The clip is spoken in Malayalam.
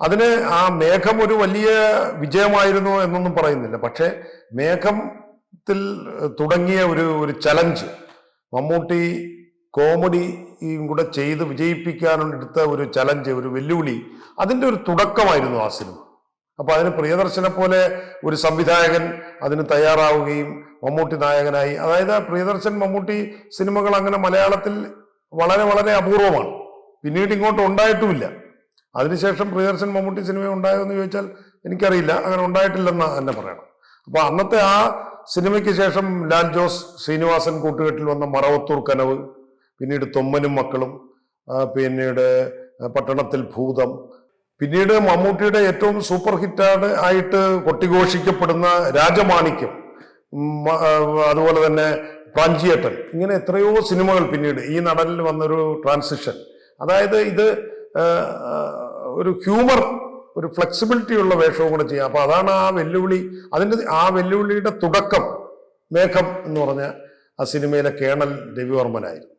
അതിന് ആ മേഘം ഒരു വലിയ വിജയമായിരുന്നു എന്നൊന്നും പറയുന്നില്ല. പക്ഷേ മേഘത്തിൽ തുടങ്ങിയ ഒരു ഒരു ചലഞ്ച് മമ്മൂട്ടി കോമഡിയും കൂടെ ചെയ്ത് വിജയിപ്പിക്കാനെടുത്ത ഒരു ചലഞ്ച് ഒരു വെല്ലുവിളി അതിന്റെ ഒരു തുടക്കമായിരുന്നു ആ സിനിമ. അപ്പൊ അതിന് പ്രിയദർശനെ പോലെ ഒരു സംവിധായകൻ അതിന് തയ്യാറാവുകയും മമ്മൂട്ടി നായകനായി. അതായത് പ്രിയദർശൻ മമ്മൂട്ടി സിനിമകൾ അങ്ങനെ മലയാളത്തിൽ വളരെ വളരെ അപൂർവമാണ്. പിന്നീട് ഇങ്ങോട്ട് ഉണ്ടായിട്ടുമില്ല. അതിനുശേഷം പ്രിയദർശൻ മമ്മൂട്ടി സിനിമ ഉണ്ടായോ എന്ന് ചോദിച്ചാൽ എനിക്കറിയില്ല. അങ്ങനെ ഉണ്ടായിട്ടില്ലെന്ന് തന്നെ പറയണം. അപ്പൊ അന്നത്തെ ആ സിനിമയ്ക്ക് ശേഷം ലാൽ ജോസ് ശ്രീനിവാസൻ കൂട്ടുകെട്ടിൽ വന്ന മറവത്തൂർ കനവ് പിന്നീട് തൊമ്മനും മക്കളും പിന്നീട് പട്ടണത്തിൽ ഭൂതം പിന്നീട് മമ്മൂട്ടിയുടെ ഏറ്റവും സൂപ്പർ ഹിറ്റാണ് ആയിട്ട് കൊട്ടിഘോഷിക്കപ്പെടുന്ന രാജമാണിക്യം അതുപോലെ തന്നെ പ്രാഞ്ചിയേട്ടൻ ഇങ്ങനെ എത്രയോ സിനിമകൾ പിന്നീട് ഈ നടനിൽ വന്നൊരു ട്രാൻസിഷൻ അതായത് ഇത് ഒരു ഹ്യൂമർ ഒരു ഫ്ലെക്സിബിലിറ്റി ഉള്ള വേഷവും കൂടെ ചെയ്യാം. അപ്പൊ അതാണ് ആ വെല്ലുവിളി അതിന്റെ ആ വെല്ലുവിളിയുടെ തുടക്കം മേഘം എന്ന് പറഞ്ഞ ആ സിനിമയിലെ കേണൽ രവിവർമ്മനായിരുന്നു.